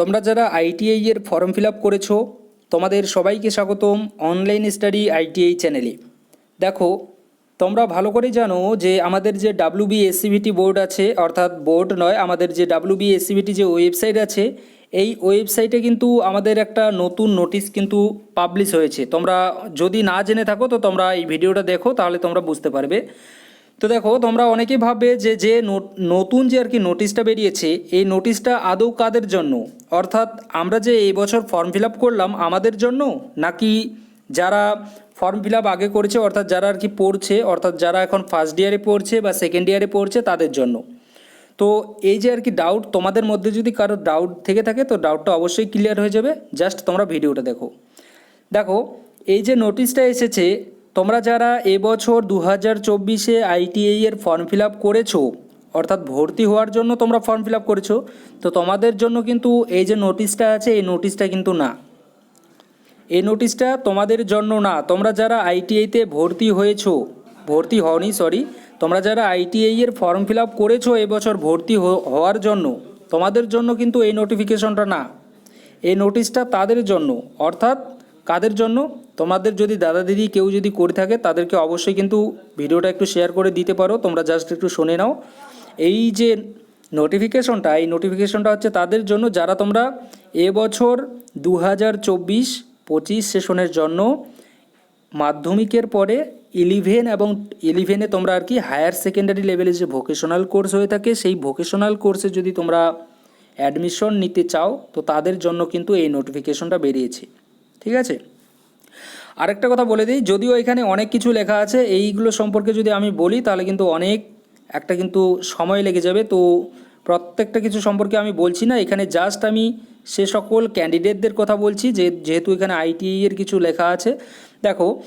তোমরা যারা আইটিআই এর ফর্ম ফিল আপ করেছ, তোমাদের সবাইকে স্বাগতম অনলাইন স্টাডি আইটিআই চ্যানেলে দেখো, তোমরা ভালো করেই জানো যে আমাদের যে ডাব্লিউ বি এসসিভিটি বোর্ড আছে, অর্থাৎ বোর্ড নয়, আমাদের যে ডাব্লিউ বি এসসিভিটি যে ওয়েবসাইট আছে, এই ওয়েবসাইটে কিন্তু আমাদের একটা নতুন নোটিশ কিন্তু পাবলিশ হয়েছে। তোমরা যদি না জেনে থাকো, তো তোমরা এই ভিডিওটা দেখো, তাহলে তোমরা বুঝতে পারবে। তো দেখো, তোমরা অনেকেই ভাববে যে যে নতুন যে আর কি নোটিশটা বেরিয়েছে, এই নোটিশটা আদৌ কাদের জন্য? অর্থাৎ আমরা যে এই বছর ফর্ম ফিল আপ করলাম, আমাদের জন্য? নাকি যারা ফর্ম ফিল আপ আগে করেছে, অর্থাৎ যারা আর কি পড়ছে, অর্থাৎ যারা এখন ফার্স্ট ইয়ারে পড়ছে বা সেকেন্ড ইয়ারে পড়ছে, তাদের জন্য? তো এই যে আর কি ডাউট তোমাদের মধ্যে যদি কারও ডাউট থেকে থাকে, তো ডাউটটা অবশ্যই ক্লিয়ার হয়ে যাবে। জাস্ট তোমরা ভিডিওটা দেখো। দেখো, এই যে নোটিশটা এসেছে তোমরা যারা এবছর দু হাজার চব্বিশে আইটিআই এর ফর্ম ফিল আপ করেছ, অর্থাৎ ভর্তি হওয়ার জন্য তোমরা ফর্ম ফিল আপ করেছ, তো তোমাদের জন্য কিন্তু এই যে নোটিশটা আছে, এই নোটিশটা কিন্তু না। এই নোটিশটা তোমাদের জন্য না। তোমরা যারা আইটিআইতে ভর্তি হয়েছো, ভর্তি হওনি সরি তোমরা যারা আইটিআই এর ফর্ম ফিল আপ করেছ এবছর ভর্তি হওয়ার জন্য, তোমাদের জন্য কিন্তু এই নোটিফিকেশনটা না। এই নোটিশটা তাদের জন্য, অর্থাৎ কাদের জন্য? তোমাদের যদি দাদা দিদি কেউ যদি করে থাকে, তাদেরকে অবশ্যই কিন্তু ভিডিওটা একটু শেয়ার করে দিতে পারো। তোমরা জাস্ট একটু শুনে নাও। এই যে নোটিফিকেশনটা এই নোটিফিকেশনটা হচ্ছে তাদের জন্য যারা তোমরা এবছর দু হাজার চব্বিশ পঁচিশ সেশনের জন্য মাধ্যমিকের পরে ইলেভেন এবং ইলেভেনে তোমরা আর কি হায়ার সেকেন্ডারি লেভেলে যে ভোকেশনাল কোর্স হয়ে থাকে, সেই ভোকেশনাল কোর্সে যদি তোমরা অ্যাডমিশন নিতে চাও, তো তাদের জন্য কিন্তু এই নোটিফিকেশনটা বেরিয়েছে। ঠিক আছে? আরেকটা কথা বলে দিই, যদিও এখানে অনেক কিছু লেখা আছে, এইগুলো সম্পর্কে যদি আমি বলি, তাহলে কিন্তু অনেক, একটা কিন্তু সময় লেগে যাবে। তো প্রত্যেকটা কিছু সম্পর্কে আমি বলছি না, এখানে জাস্ট আমি সে সকল ক্যান্ডিডেটদের কথা বলছি, যে, যেহেতু এখানে আইটিআই এর কিছু লেখা আছে। দেখো,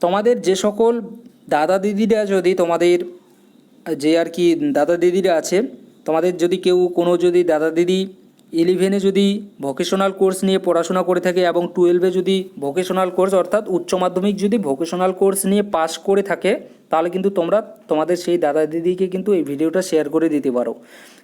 তোমাদের যে সকল দাদা দিদিরা যদি তোমাদের, যে আর কি দাদা দিদিরা আছে, তোমাদের যদি কেউ কোনো যদি দাদা দিদি ইলেভেনে যদি ভোকেশনাল কোর্স নিয়ে পড়াশোনা করে থাকে এবং টুয়েলভে যদি ভোকেশনাল কোর্স অর্থাৎ উচ্চ মাধ্যমিক যদি ভোকেশনাল কোর্স নিয়ে পাস করে থাকে, তাহলে কিন্তু তোমরা, তোমাদের সেই দাদা দিদিকে কিন্তু এই ভিডিওটা শেয়ার করে দিতে পারো।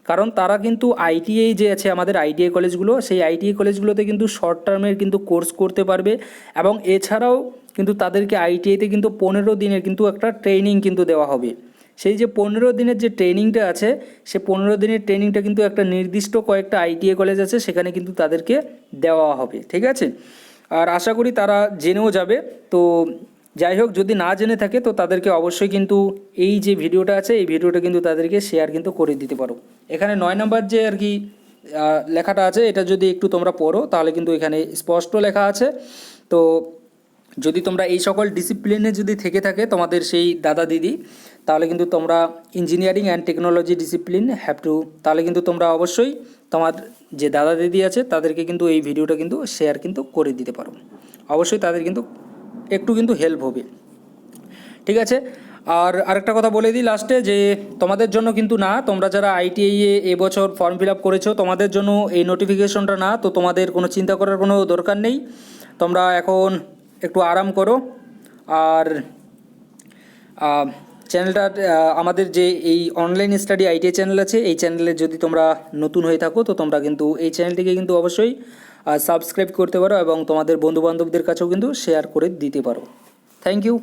কারণ তারা কিন্তু আইটিআই যে আছে, আমাদের আইটিআই কলেজগুলো সেই আইটিআই কলেজগুলোতে কিন্তু শর্ট টার্মের কিন্তু কোর্স করতে পারবে এবং এছাড়াও কিন্তু তাদেরকে আইটিআইতে কিন্তু পনেরো দিনের কিন্তু একটা ট্রেনিং কিন্তু দেওয়া হবে। সেই যে পনেরো দিনের যে ট্রেনিংটা আছে, সে পনেরো দিনের ট্রেনিংটা কিন্তু একটা নির্দিষ্ট কয়েকটা আইটিআই কলেজ আছে, সেখানে কিন্তু তাদেরকে দেওয়া হবে, ঠিক আছে? আর আশা করি তারা জেনেও যাবে। তো যাই হোক, যদি না জেনে থাকে, তো তাদেরকে অবশ্যই কিন্তু এই যে ভিডিওটা আছে, এই ভিডিওটা কিন্তু তাদেরকে শেয়ার কিন্তু করে দিতে পারো। এখানে নয় নম্বর যে আর কি লেখাটা আছে, এটা যদি একটু তোমরা পড়ো, তাহলে কিন্তু এখানে স্পষ্ট লেখা আছে। তো যদি তোমরা এই সকল ডিসিপ্লিনে যদি থেকে থাকে তোমাদের সেই দাদা দিদি, তাহলে কিন্তু তোমরা engineering and technology discipline have to তাহলে কিন্তু তোমরা অবশ্যই তোমার যে দাদা দিদি আছে তাদেরকে কিন্তু এই ভিডিওটা কিন্তু শেয়ার কিন্তু করে দিতে পারো। অবশ্যই তাদের কিন্তু একটু কিন্তু হেল্প হবে। ঠিক আছে? আর আরেকটা কথা বলে দিই লাস্টে যে তোমাদের জন্য কিন্তু না, তোমরা যারা আইটিআই এ এবছর ফর্ম ফিল আপ করেছ, তোমাদের জন্য এই নোটিফিকেশনটা না, তো তোমাদের কোনো চিন্তা করার কোনো দরকার নেই। তোমরা এখন একটু আরাম করো। আর চ্যানেলটার আমাদের যে এই অনলাইন স্টাডি আইটিআই চ্যানেল আছে, এই চ্যানেলে যদি তোমরা নতুন হয়ে থাকো, তো তোমরা কিন্তু এই চ্যানেলটিকে কিন্তু অবশ্যই সাবস্ক্রাইব করতে পারো এবং তোমাদের বন্ধুবান্ধবদের কাছেও কিন্তু শেয়ার করে দিতে পারো। Thank you